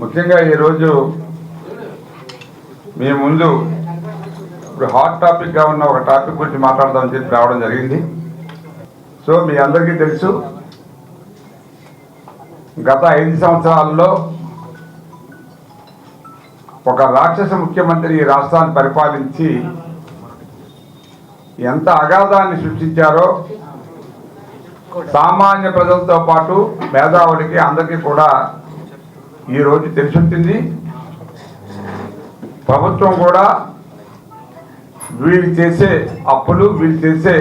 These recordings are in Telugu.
ముఖ్యంగా ఈరోజు మీ ముందు ఇప్పుడు హాట్ టాపిక్గా ఉన్న ఒక టాపిక్ గురించి మాట్లాడదామని చెప్పి రావడం జరిగింది. సో మీ అందరికీ తెలుసు గత ఐదు సంవత్సరాల్లో ఒక రాక్షస ముఖ్యమంత్రి ఈ రాష్ట్రాన్ని పరిపాలించి ఎంత అగాధాన్ని సృష్టించారో సామాన్య ప్రజలతో పాటు మేధావులకి అందరికీ కూడా ఈరోజు తెలిసింది ప్రభుత్వం కూడా వీళ్ళు చేసే అప్పులు వీళ్ళు చేసే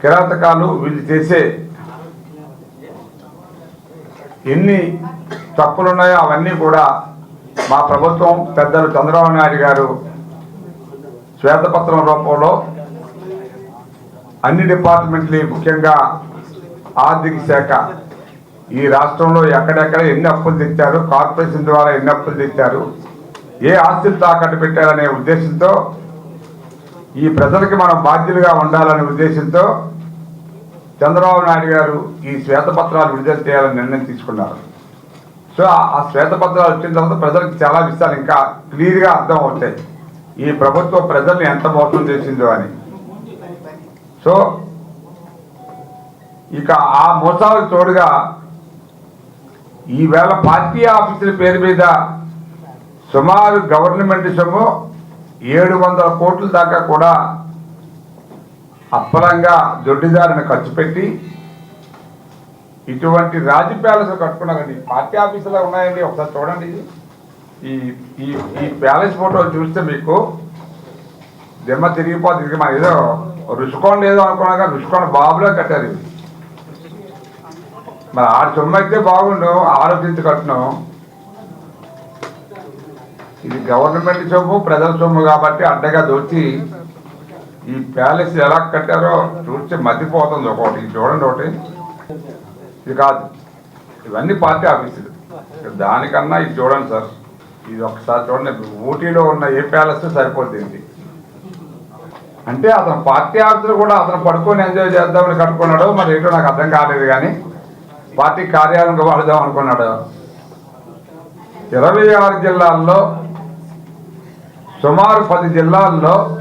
కిరాతకాలు వీళ్ళు చేసే ఎన్ని తప్పులు ఉన్నాయో అవన్నీ కూడా మా ప్రభుత్వం పెద్దలు చంద్రబాబు నాయుడు గారు శ్వేతపత్రం రూపంలో అన్ని డిపార్ట్మెంట్లు ముఖ్యంగా ఆర్థిక శాఖ ఈ రాష్ట్రంలో ఎక్కడెక్కడ ఎన్ని అప్పులు తెచ్చారు కార్పొరేషన్ ద్వారా ఎన్ని అప్పులు తెచ్చారు ఏ ఆస్తులు తాకట్టు పెట్టారనే ఉద్దేశంతో ఈ ప్రజలకి మనం బాధ్యులుగా ఉండాలనే ఉద్దేశంతో చంద్రబాబు నాయుడు గారు ఈ శ్వేతపత్రాలు విడుదల చేయాలని నిర్ణయం తీసుకున్నారు. సో ఆ- శ్వేతపత్రాలు వచ్చిన తర్వాత ప్రజలకు చాలా విషయాలు ఇంకా క్లియర్గా అర్థం అవుతాయి ఈ ప్రభుత్వం ప్రజల్ని ఎంత మోసం చేసిందో అని. సో ఇక ఆ మోసాలకు తోడుగా ఈవేళ పార్టీ ఆఫీసుల పేరు మీద సుమారు గవర్నమెంట్ సొమ్ము ఏడు వందల కోట్ల దాకా కూడా అప్పలంగా దొడ్డిదారిని ఖర్చు పెట్టి ఇటువంటి రాజు ప్యాలెస్ కట్టుకున్నారండి. పార్టీ ఆఫీసులో ఉన్నాయండి? ఒకసారి చూడండి. ఇది. ఈ ఈ ఈ ప్యాలెస్ ఫోటో చూస్తే మీకు దిమ్మ తిరిగిపోతుంది. ఇది మన ఏదో రుషికొండ ఏదో అనుకున్నాక రుషికొండ బాబులో కట్టారు ఇది. మరి ఆడ సొమ్ము అయితే బాగుండు ఆలోచించి ఇది గవర్నమెంట్ సొమ్ము ప్రజల సొమ్ము కాబట్టి అడ్డగా దొచ్చి ఈ ప్యాలెస్ ఎలా కట్టారో చూస్తే మతిపోతుంది ఒకటి. ఇది చూడండి ఒకటి. ఇది కాదు. ఇవన్నీ పార్టీ ఆఫీసులు. దానికన్నా ఇది చూడండి సార్. ఇది ఒకసారి చూడండి. ఊటీలో ఉన్న ఏ ప్యాలెస్ సరిపోతుంది అంటే అతను పార్టీ ఆఫీసులు కూడా అతను పడుకొని ఎంజాయ్ చేద్దామని కట్టుకున్నాడు మరి ఏంటో నాకు అర్థం కాలేదు కానీ పార్టీ కార్యాలయంగా వాడదాం అనుకున్నాడు. ఇరవై ఆరు జిల్లాల్లో సుమారు పది జిల్లాల్లో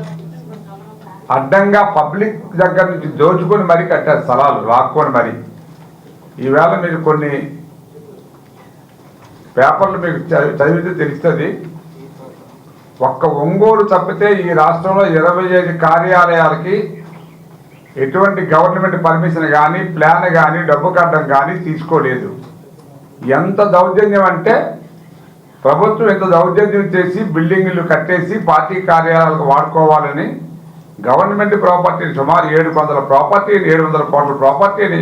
అడ్డంగా పబ్లిక్ దగ్గర నుంచి దోచుకొని మరీ కట్టారు స్థలాలు లాక్కొని మరి. ఈవేళ మీరు కొన్ని పేపర్లు మీకు చదివి- చదివితే తెలుస్తుంది. ఒక్క ఒంగోలు తప్పితే ఈ రాష్ట్రంలో ఇరవై ఐదు కార్యాలయాలకి ఎటువంటి గవర్నమెంట్ పర్మిషన్ కానీ ప్లాన్ కానీ డబ్బు కట్టడం కానీ తీసుకోలేదు. ఎంత దౌర్జన్యం అంటే ప్రభుత్వం ఎంత దౌర్జన్యం చేసి బిల్డింగులు కట్టేసి పార్టీ కార్యాలయాలకు వాడుకోవాలని గవర్నమెంట్ ప్రాపర్టీని సుమారు ఏడు వందల ప్రాపర్టీని ఏడు వందల కోట్ల ప్రాపర్టీని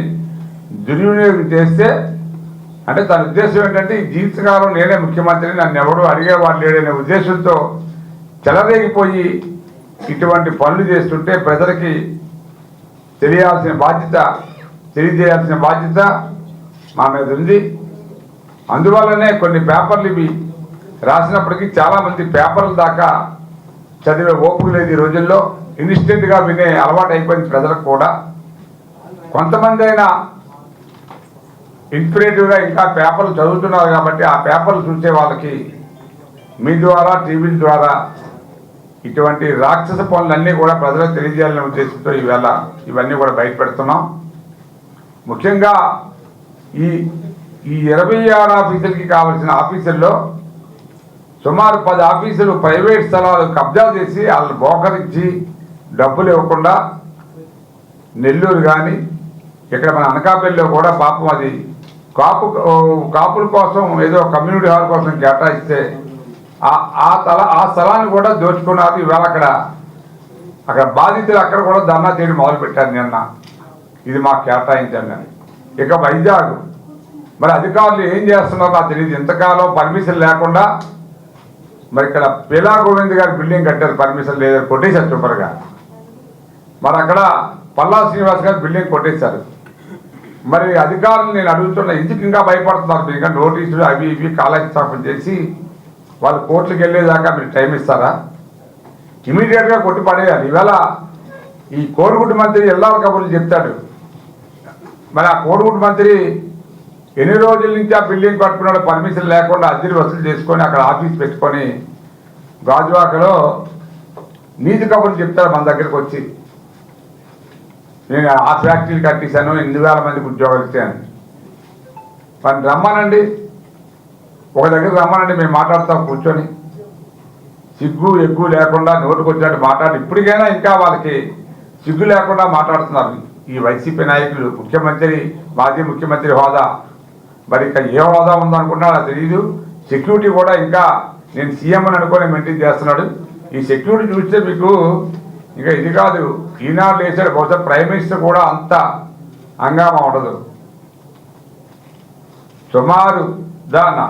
దుర్వినియోగం చేస్తే అంటే తన ఉద్దేశం ఏంటంటే ఈ జీవితకాలం నేనే ముఖ్యమంత్రిని నన్ను ఎవరు అడిగేవాడు లేడనే ఉద్దేశంతో చెలరేగిపోయి ఇటువంటి పనులు చేస్తుంటే ప్రజలకి తెలియాల్సిన బాధ్యత తెలియజేయాల్సిన బాధ్యత మా మీద ఉంది. అందువల్లనే కొన్ని పేపర్లు ఇవి రాసినప్పటికీ చాలామంది పేపర్ల దాకా చదివే ఓపిక లేదు ఈ రోజుల్లో. ఇన్స్టెంట్గా వినే అలవాటు అయిపోయింది ప్రజలకు కూడా. కొంతమంది అయినా ఇన్స్పిరేటివ్గా ఇంకా పేపర్లు చదువుతున్నారు కాబట్టి ఆ పేపర్లు చూసే వాళ్ళకి మీ ద్వారా టీవీల ద్వారా ఇటువంటి రాక్షస పనులన్నీ కూడా ప్రజలకు తెలియజేయాలనే ఉద్దేశంతో ఈవేళ ఇవన్నీ కూడా బయటపెడుతున్నాం. ముఖ్యంగా ఈ ఈ ఇరవై ఆరు ఆఫీసులకి కావాల్సిన ఆఫీసుల్లో సుమారు పది ఆఫీసులు ప్రైవేట్ స్థలాలు కబ్జా చేసి వాళ్ళు బోకరించి డబ్బులు ఇవ్వకుండా నెల్లూరు కానీ ఇక్కడ మన అనకాపల్లిలో కూడా పాపం అది కాపు కాపుల కోసం ఏదో కమ్యూనిటీ హాల్ కోసం కేటాయిస్తే ఆ- తల ఆ స్థలాన్ని కూడా దోచుకున్నారు ఇవాళ అక్కడ. అక్కడ బాధితులు అక్కడ కూడా ధర్నా చేయడం మొదలుపెట్టారు నిన్న. ఇది మాకు కేటాయించండి అని. ఇక వైజాగ్. మరి అధికారులు ఏం చేస్తున్నారో నాకు తెలియదు. ఇంతకాలం పర్మిషన్ లేకుండా మరి ఇక్కడ పిలా గోవింద్ గారి బిల్డింగ్ కట్టారు. పర్మిషన్ లేదు కొట్టేశారు సూపర్గా. మరి అక్కడ పల్లా శ్రీనివాస్ గారు బిల్డింగ్ కొట్టేశారు. మరి అధికారులు నేను అడుగుతున్న ఎందుకు ఇంకా భయపడుతున్నారు? ఇంకా నోటీసులు అవి ఇవి కాలక్షేపం చేసి వాళ్ళు కోర్టులకు వెళ్ళేదాకా మీరు టైం ఇస్తారా? ఇమీడియట్గా కొట్టి పడేయాలి. ఇవాళ ఈ కోడిగుడ్డు మంత్రి ఎల్లాల కబుర్లు చెప్తాడు. మరి ఆ కోడిగుడ్డు మంత్రి ఎన్ని రోజుల నుంచి ఆ బిల్డింగ్ కట్టుకున్నాడు? పర్మిషన్ లేకుండా అద్దెలు వసూలు చేసుకొని అక్కడ ఆఫీస్ పెట్టుకొని గాజువాకలో నీతి కబుర్లు చెప్తాడు మన దగ్గరికి వచ్చి. నేను ఆ ఫ్యాక్టరీలు కట్టేశాను ఎనిమిది వేల మందికి ఉద్యోగాలు ఇచ్చాను. వాడిని రమ్మానండి. ఒక దగ్గర రమ్మనండి మేము మాట్లాడతాం కూర్చొని. సిగ్గు ఎగ్గు లేకుండా నోటుకు వచ్చినట్టు మాట్లాడి ఇప్పటికైనా ఇంకా వాళ్ళకి సిగ్గు లేకుండా మాట్లాడుతున్నారు. ఈ వైసీపీ నాయకులు ముఖ్యమంత్రి మాజీ ముఖ్యమంత్రి హోదా. మరి ఇంకా ఏ హోదా ఉందనుకుంటున్నా నాకు తెలియదు సెక్యూరిటీ కూడా ఇంకా నేను సీఎం అని అనుకొని మెయింటైన్ చేస్తున్నాడు. ఈ సెక్యూరిటీ చూస్తే మీకు ఇంకా ఇది కాదు ఈనాడు లేచాడు. బహుశా ప్రైమ్ మినిస్టర్ కూడా అంత అంగామా ఉండదు. సుమారు దానా.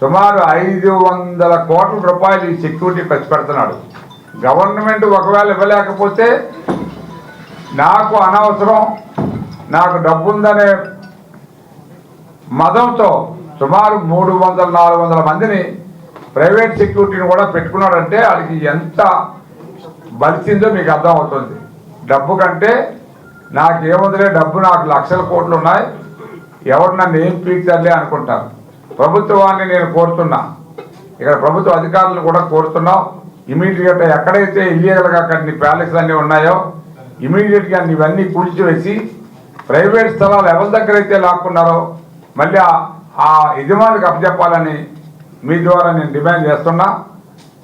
సుమారు ఐదు వందల కోట్ల రూపాయలు ఈ సెక్యూరిటీ ఖర్చు పెడుతున్నాడు. గవర్నమెంట్ ఒకవేళ ఇవ్వలేకపోతే నాకు అనవసరం నాకు డబ్బు ఉందనే మదంతో సుమారు మూడు వందల నాలుగు వందల మందిని ప్రైవేట్ సెక్యూరిటీని కూడా పెట్టుకున్నాడంటే వాడికి ఎంత బలిసిందో మీకు అర్థం అవుతుంది డబ్బు కంటే నాకేముందిలే డబ్బు నాకు లక్షల కోట్లు ఉన్నాయి. ఎవరు నన్ను ఏం పీల్చాలి అనుకుంటారు. ప్రభుత్వాన్ని నేను కోరుతున్నా. ఇక్కడ ప్రభుత్వ అధికారులు కూడా కోరుతున్నాం. ఇమీడియట్గా ఎక్కడైతే ఇల్లీగల్గా కొన్ని ప్యాలెస్ అన్నీ ఉన్నాయో ఇమీడియట్గా ఇవన్నీ కూల్చివేసి ప్రైవేట్ స్థలాలు ఎవరి దగ్గర అయితే లాక్కున్నారో మళ్ళీ ఆ- ఆ యజమానికి అప్పచెప్పాలని మీ ద్వారా నేను డిమాండ్ చేస్తున్నా.